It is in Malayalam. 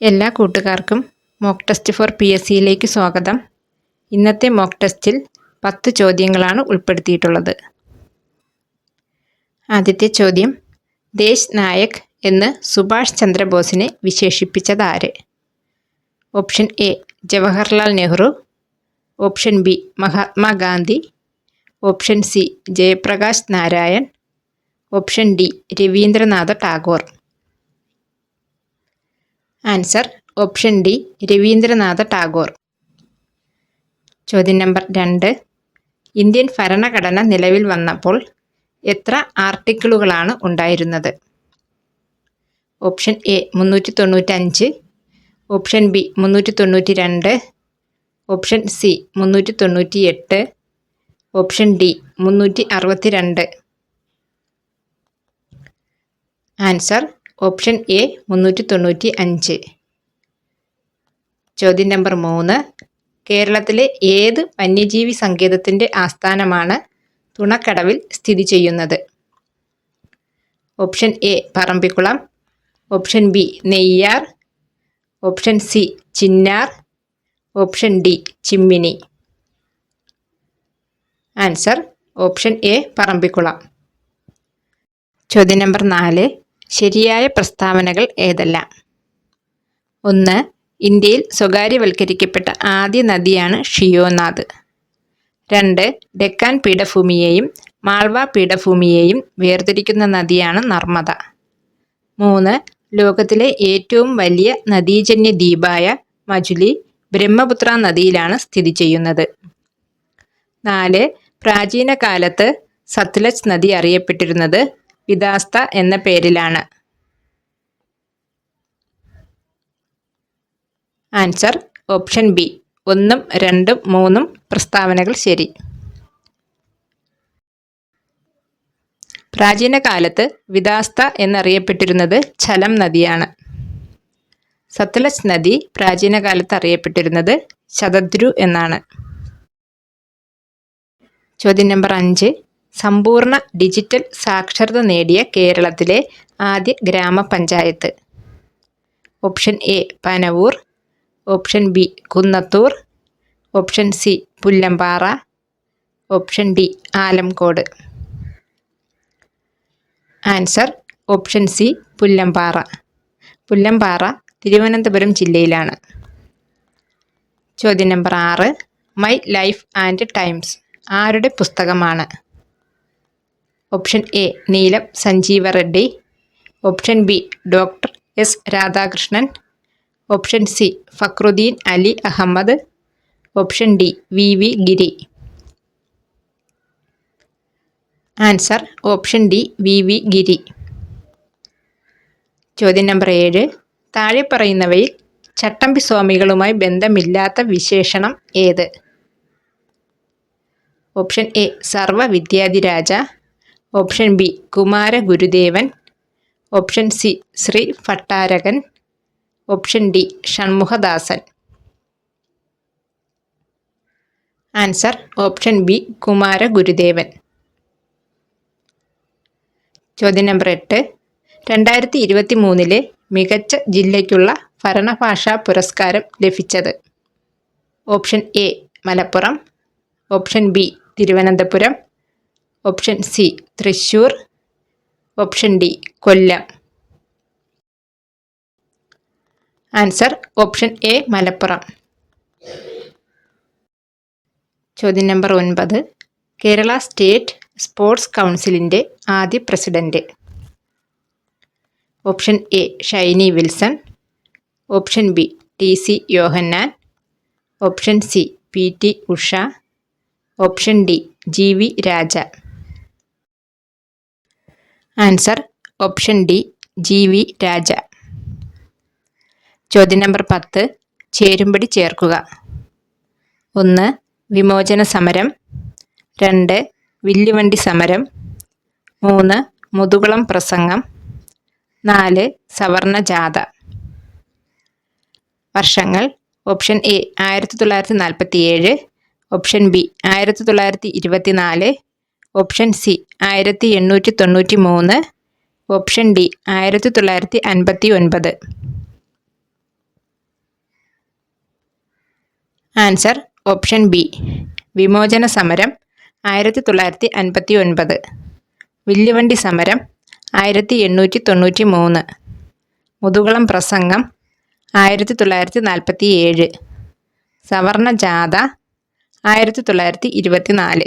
എല്ലാ കൂട്ടുകാർക്കും mock test for P S സിയിലേക്ക് സ്വാഗതം. ഇന്നത്തെ മോക്ക് ടെസ്റ്റിൽ പത്ത് ചോദ്യങ്ങളാണ് ഉൾപ്പെടുത്തിയിട്ടുള്ളത്. ആദ്യത്തെ ചോദ്യം ദേശ് നായക് എന്ന് സുഭാഷ് ചന്ദ്രബോസിനെ വിശേഷിപ്പിച്ചതാര് option A Jawaharlal Nehru. Option B Mahatma Gandhi option C Jayaprakash Narayan. Option D Rabindranath Tagore. Answer option D Rabindranath Tagore. ചോദ്യം നമ്പർ രണ്ട്. ഇന്ത്യൻ ഭരണഘടന നിലവിൽ വന്നപ്പോൾ എത്ര ആർട്ടിക്കിളുകളാണ് ഉണ്ടായിരുന്നത്? ഓപ്ഷൻ എ മുന്നൂറ്റി തൊണ്ണൂറ്റഞ്ച് ഓപ്ഷൻ ബി മുന്നൂറ്റി തൊണ്ണൂറ്റി രണ്ട് ഓപ്ഷൻ സി മുന്നൂറ്റി തൊണ്ണൂറ്റി എട്ട് ഓപ്ഷൻ ഡി മുന്നൂറ്റി അറുപത്തി രണ്ട് ആൻസർ ഓപ്ഷൻ എ മുന്നൂറ്റി തൊണ്ണൂറ്റി അഞ്ച്. ചോദ്യം നമ്പർ മൂന്ന്. കേരളത്തിലെ ഏത് വന്യജീവി സങ്കേതത്തിന്റെ ആസ്ഥാനമാണ് തുണക്കടവിൽ സ്ഥിതി ചെയ്യുന്നത്? Option A Parambikulam option B Neyyar option C Chinnar option D Chimmini. Answer option A Parambikulam. ചോദ്യം നമ്പർ നാല്. ശരിയായ പ്രസ്താവനകൾ ഏതെല്ലാം? ഒന്ന് ഇന്ത്യയിൽ സ്വകാര്യവൽക്കരിക്കപ്പെട്ട ആദ്യ നദിയാണ് ഷിയോനാഥ് രണ്ട് ഡെക്കാൻ പീഠഭൂമിയെയും മാൾവ പീഠഭൂമിയെയും വേർതിരിക്കുന്ന നദിയാണ് നർമ്മദ. മൂന്ന് ലോകത്തിലെ ഏറ്റവും വലിയ നദീജന്യ ദ്വീപായ മജുലി ബ്രഹ്മപുത്ര നദിയിലാണ് സ്ഥിതി ചെയ്യുന്നത്. നാല് പ്രാചീന കാലത്ത് സത്ലജ് നദി അറിയപ്പെട്ടിരുന്നത് വിദാസ്ത എന്ന പേരിലാണ്. Answer option B. ഒന്നും രണ്ടും മൂന്നും പ്രസ്താവനകൾ ശരി. പ്രാചീന കാലത്ത് വിദാസ്ത എന്നറിയപ്പെട്ടിരുന്നത് ഛലം നദിയാണ്. സത്ലജ് നദി പ്രാചീന കാലത്ത് അറിയപ്പെട്ടിരുന്നത് ശതദ്രു എന്നാണ്. ചോദ്യം നമ്പർ അഞ്ച്. സമ്പൂർണ ഡിജിറ്റൽ സാക്ഷരത നേടിയ കേരളത്തിലെ ആദ്യ ഗ്രാമപഞ്ചായത്ത്. Option A Panavoor option B Kunnathur option C Pullampara option D Alamcode. Answer option C Pullampara. Pullampara Thiruvananthapuram ജില്ലയിലാണ്. ചോദ്യം നമ്പർ ആറ് മൈ ലൈഫ് ആൻഡ് ടൈംസ്. ആരുടെ പുസ്തകമാണ്? Option A Neelam Sanjiva Reddy. Option B doctor S Radhakrishnan. Option C Fakhruddin Ali Ahmed. Option D V V Giri. Answer option D V V Giri. ചോദ്യം നമ്പർ ഏഴ് താഴെ പറയുന്നവയിൽ ചട്ടമ്പി സ്വാമികളുമായി ബന്ധമില്ലാത്ത വിശേഷണം ഏത്? Option A Sarva Vidyadhiraja. Option B Kumara Gurudevan. Option C Sri Bhattarakan option D Shanmukhadasan. Answer option B Kumara Gurudevan. ചോദ്യം നമ്പർ എട്ട്. രണ്ടായിരത്തി ഇരുപത്തി മൂന്നിലെ മികച്ച ജില്ലയ്ക്കുള്ള ഭരണഭാഷാ പുരസ്കാരം ലഭിച്ചത്. Option A Malappuram. Option B Thiruvananthapuram. Option C Thrissur option D Kollam answer option A Malappuram ചോദ്യം നമ്പർ ഒൻപത്. കേരള സ്റ്റേറ്റ് സ്പോർട്സ് കൗൺസിലിന്റെ ആദ്യ president. Option A Shiny Wilson option B T C Yohannan option C P T Usha option D G V Raja answer option D G V Raja. ചോദ്യം നമ്പർ പത്ത് ചേരുംപടി ചേർക്കുക. ഒന്ന് വിമോചന സമരം. രണ്ട് വില്ലുവണ്ടി സമരം. മൂന്ന് മുതുകുളം പ്രസംഗം. നാല് സവർണ ജാഥ. വർഷങ്ങൾ ഓപ്ഷൻ എ ആയിരത്തി തൊള്ളായിരത്തി നാൽപ്പത്തി ഏഴ് ഓപ്ഷൻ ബി ആയിരത്തി തൊള്ളായിരത്തി ഇരുപത്തി നാല് ഓപ്ഷൻ സി ആയിരത്തി എണ്ണൂറ്റി തൊണ്ണൂറ്റി മൂന്ന് ഓപ്ഷൻ ഡി ആയിരത്തി തൊള്ളായിരത്തി അൻപത്തി ഒൻപത് ആൻസർ ഓപ്ഷൻ ബി വിമോചന സമരം ആയിരത്തി തൊള്ളായിരത്തി അൻപത്തി ഒൻപത് വില്ലുവണ്ടി സമരം ആയിരത്തി എണ്ണൂറ്റി തൊണ്ണൂറ്റി മൂന്ന് മുതുകുളം പ്രസംഗം ആയിരത്തി തൊള്ളായിരത്തി നാൽപ്പത്തി ഏഴ് സവർണ ജാഥ ആയിരത്തി തൊള്ളായിരത്തി ഇരുപത്തി നാല്